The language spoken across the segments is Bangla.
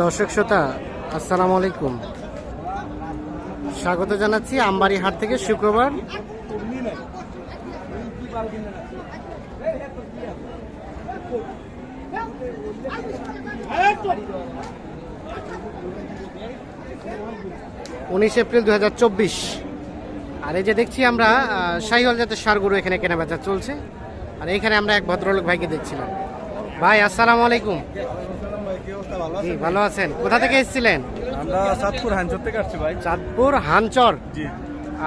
দর্শক শ্রোতা, আসসালামু আলাইকুম। স্বাগত জানাচ্ছি আমবাড়ি হাট থেকে শুক্রবার। উনিশ এপ্রিল দু হাজার চব্বিশ। আর এই যে দেখছি আমরা শাহিওয়াল জাতের সারগুরু এখানে কেনা বেচা চলছে। আর এখানে আমরা এক ভদ্রলোক ভাইকে দেখছিলাম। ভাই, আসসালামু আলাইকুম। ভালো আছেন কোথা থেকে এসেছিলেন? আমরা সাতপুর হাঞ্চর থেকে আসছি ভাই। চাঁদপুর হানচর? জি।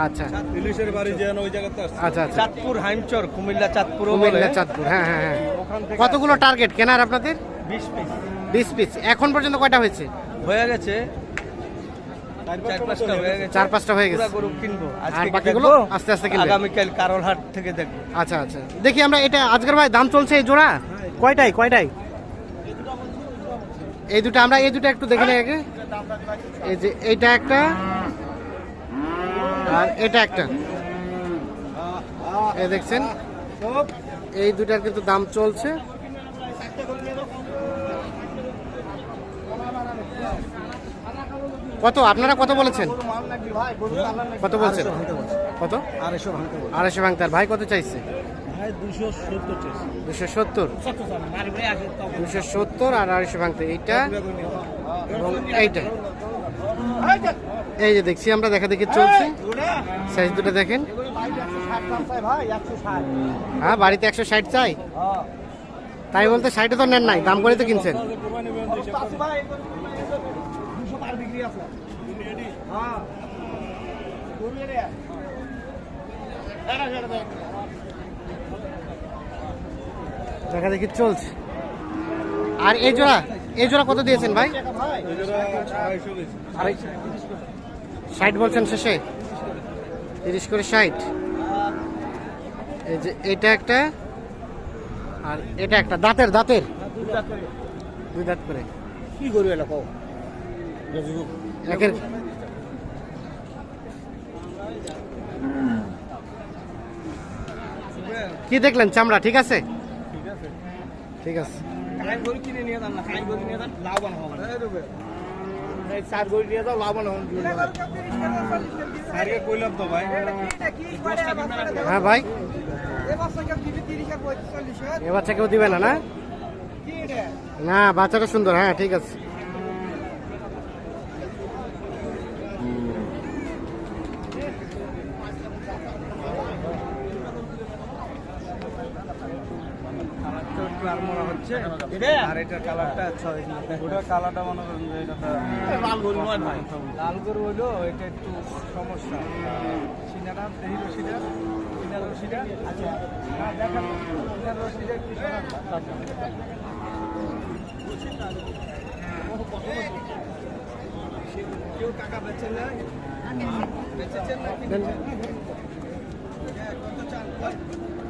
আচ্ছা। ইলিশের বাড়ি যেন ওই জায়গাতে আচ্ছা আচ্ছা। চাঁদপুর হাইমচর কুমিল্লা চাঁদপুর কুমিল্লা চাঁদপুর হ্যাঁ হ্যাঁ হ্যাঁ। থেকে কতগুলো টার্গেট কেনার আপনাদের? বিশ পিস বিশ পিস এখন পর্যন্ত কয়টা হয়েছে? হয়ে গেছে। চার পাঁচটা হয়ে গেছে। চার পাঁচটা হয়ে গেছে। পুরা গরু কিনবো। আর বাকিগুলো দেখব, আস্তে আস্তে কিনবেন? আগামীকাল কারোলহাট থেকে দেখব। আচ্ছা আচ্ছা। দেখি আমরা এটা আজকের ভাই দাম চলছে এই জোড়া? কয়টাই কয়টাই এই দুটো আমরা এই দুটো একটু দেখে নেই আগে। এই যে এইটা একটা আর এটা একটা। এই দেখছেন এই দুটার কিন্তু দাম চলছে। কত? আপনারা কত বলেছেন? কত বলছেন? কত? আড়াইশো ভাঙতে ভাই কত চাইছে? দুশো সত্তর দুশো সত্তর? আর আড়াইশো ভাঙতে। এইটা এবং এইটা। এই যে দেখছি আমরা দেখা দেখি চলছে। সাইজ দুটো দেখেন। হ্যাঁ বাড়িতে একশো ষাট চাই। তাই বলতে ষাটে তো নেন নাই দাম করে তো কিনছেন। দেখা দেখি চলছে। আর এই জোড়া এই জোড়া কত দিয়েছেন ভাই? ষাট বলছেন শেষে? তিরিশ করে ষাট। এই যে এটা একটা আর এটা একটা দাঁতের দাঁতের। দুই দাঁত করে। কি করবে এটা কও? একের কি দেখলেন চামড়া ঠিক আছে? ঠিক আছে। ঠিক আছে গরু কিনে নিয়ে যান না গরু নিয়ে যান লাভবান হবেন চার গরু নিয়ে যাও লাভবান হবেন স্যারকে কইলাম তো ভাই। হ্যাঁ ভাই। এ বাচ্চা কেউ দিবে না না? না বাচ্চাটা সুন্দর হ্যাঁ ঠিক আছে একটু আর আর এটার কালারটা ছয় ওটার কালারটা মনে করেন যে এটা লাল গরু নয় ভাই। লাল গরু হইল এটা একটু সমস্যা। সিনারা দেহি রসিটা সিনার রসিটা আচ্ছা হ্যাঁ দেখান সিনার রসিটা একটু কেউ টাকা বেচেন না বেচেছেন না কি কত চান?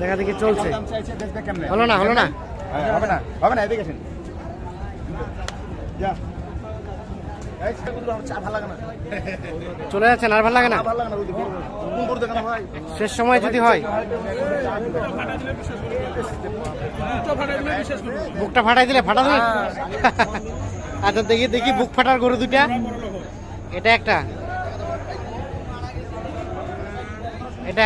দেখা দেখি চলছে। হলো না হলো না? হবে না হবে না এদিকে চলে যাচ্ছেন আর ভালো লাগে না? শেষ সময় যদি হয়। বুকটা ফাটাই দিলে ফাটা দেবে আচ্ছা দেখি দেখি বুক ফাটার গরু দুটা এটা একটা এটা একটা এই দুইটা আসলে কত মুখ মুখ মুখ আই কত শুনি মুখ মুখ মুখ চা করে মুখ চালাম না চালাম না তাম এই পিছনে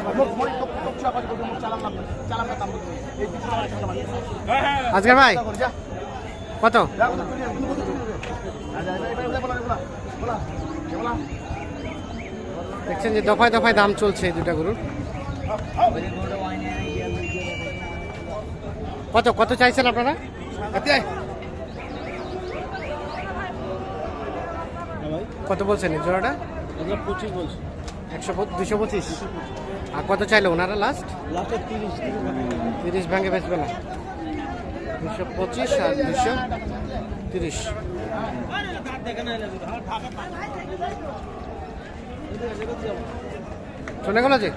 আমার চালাম আজকে ভাই, কত? এটা দেখছেন যে দফায় দফায় দাম চলছে দুটা গরুর। কত কত চাইছেন আপনারা? কত বলছেন জোড়াটা? পঁচিশ একশো দুশো পঁচিশ। আর কত চাইলো ওনারা লাস্ট তিরিশ ভাঙে বেচবে না। দুশো পঁচিশ আর দুশো তিরিশ। চলে গেল যে?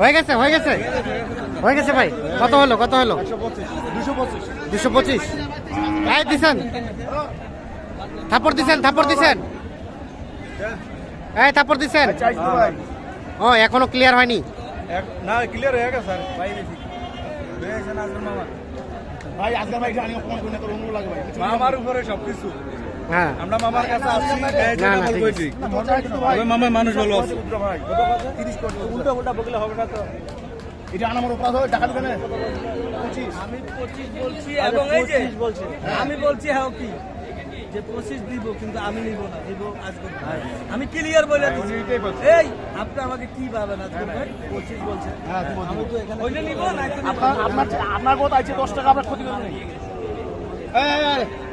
হয়ে গেছে হয়ে গেছে। হয়ে গেছে ভাই। কত হলো কত হলো? দুশো পঁচিশ। দুশো পঁচিশ থাপড় দিছেন থাপড় দিছেন। এই থাপড় ভাই ও এখনও ক্লিয়ার হয়নি? না ক্লিয়ার হয়ে গেছে স্যার ভাই বেশি ভাই আজকের ভাই জানি ফোন করে তো অন্য লাগবে। মামার উপরে সবকিছু। হ্যাঁ। আমরা মামার কাছে আসছি না, না, ঠিক। তবে মামা মানুষ ভালো আছে। উল্টা উল্টা বকলে হবে না তো। এটা আনামোর অপরাধ হয় টাকা দেবে আমি পঁচিশ বলছি এবং এই যে আমি বলছি হ্যাঁ কি? যে পঁচিশ দিব কিন্তু আমি নিব না দিব আজকে আমি ক্লিয়ার বলে দিচ্ছি। এই আপনি আমাকে কি পাবেন আজকে ভাই? পঁচিশ বলছেন আমি তো এখানে ওইটা নিব না আপনার কথা আছে দশ টাকা আপনার ক্ষতি করবেন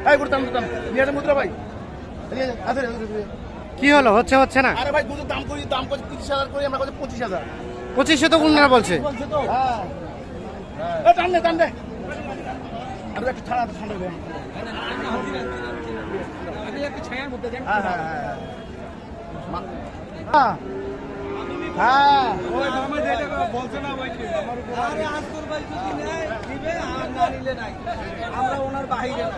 এই করতাম করতাম নিয়ে আসেন মুদ্রা ভাই। কি হলো? হচ্ছে হচ্ছে না? আরে ভাই দুধের দাম করি দাম তিরিশ হাজার করে আমরা পঁচিশ হাজার। পঁচিশশো তো উনারা বলছে। বলছে তো? হ্যাঁ। এই, টান দে টান দে। একটু ঠান্ডা দে। হ্যাঁ হ্যাঁ হ্যাঁ মা- হ্যাঁ। হ্যাঁ ওই মামা যেটা বলছে না ওই কি আমার উপর আরে আজকের ভাই যদি নেয় দিবে আর না নিলে নাই। আমরা ওনার বাহিরে না।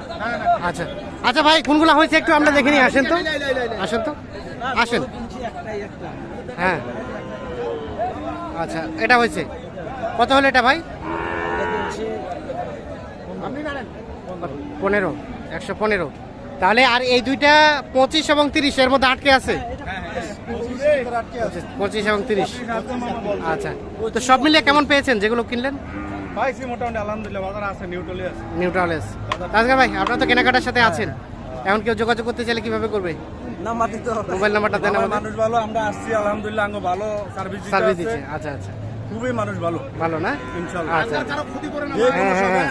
আচ্ছা। আচ্ছা ভাই কোনগুলো হয়েছে একটু আমরা দেখে নিই। আসেন তো। আসেন তো। আসেন। হ্যাঁ। আচ্ছা এটা হয়েছে। কত হলো এটা ভাই? পনেরো। একশো পনেরো। তাহলে আর এই দুইটা পঁচিশ এবং তিরিশ এর মধ্যে আটকে আছে? পঁচিশ- এবং তিরিশ। আচ্ছা। তো সব মিলিয়ে কেমন পেয়েছেন যেগুলো কিনলেন? পাইছি মোটামুটি আলহামদুলিল্লাহ বাজার আছে নিউট্রালি আছে। নিউট্রালেস তাজগা ভাই আপনার তো কেনাকাটার সাথে আছেন। এখন কেউ যোগাযোগ করতে চাইলে কীভাবে করবে? মোবাইল নাম্বারটা দেন আমার মানুষ ভালো আমরা আসছি আলহামদুলিল্লাহ আঙ্গ ভালো সার্ভিস সার্ভিস দিচ্ছে। আচ্ছা আচ্ছা। খুবই মানুষ ভালো। ভালো না? ইনশাআল্লাহ আচ্ছা। কারও ক্ষতি করে না যে কোনো হ্যাঁ, হ্যাঁ, হ্যাঁ।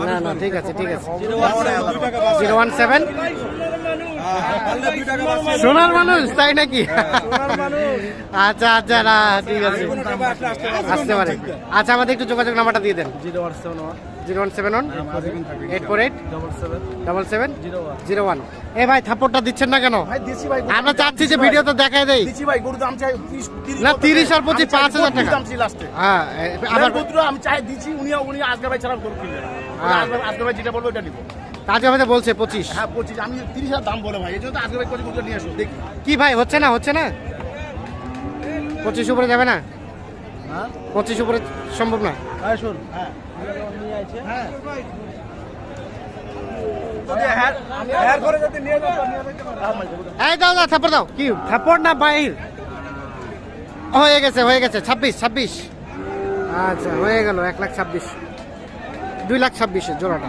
না। না না ঠিক আছে ঠিক আছে। Zero one seven. সোনার মানুষ তাই নাকি? আচ্ছা আচ্ছা না ঠিক আছে। আসতে পারে। আসতে পারে। আচ্ছা আমাদের একটু যোগাযোগ নাম্বারটা দিয়ে দেন। Zero one seven one. Zero one seven one? Eight four eight? Double seven zero one. এ ভাই থাপ্পড়টা দিচ্ছেন না কেন? ভাই দিছি ভাই আমরা চাচ্ছি যে ভিডিওতে দেখাই দেই। দিছি ভাই গরুর চাই 30 30 না, 30 আর 25 পাঁচ হাজার টাকা। হ্যাঁ গরুটা আমি চাই দিছি উনি উনি আজকে ভাই ছাড়া হ্যাঁ। আজকে ভাই যেটা বলব এটা নিব। আজকে আমাদের বলছে পঁচিশ। হ্যাঁ পঁচিশ আমি তিরিশ দাম বলে ভাই এই জন্য তো আজকে ভাই নিয়ে আসো দেখি। কি ভাই হচ্ছে না হচ্ছে না? পঁচিশ উপরে যাবে না? হ্যাঁ পঁচিশ উপরে সম্ভব না? হ্যাঁ হ্যাঁ। হ্যাঁ। হ্যাঁ হ্যাঁ। এই দাও দাও থাপ্পড় দাও। কি? থাপ্পড় না বাহির। হয়ে গেছে হয়ে গেছে। ছাব্বিশ ছাব্বিশ। আচ্ছা হয়ে গেল। এক লাখ ছাব্বিশ। দুই লাখ ছাব্বিশে জোড়াটা।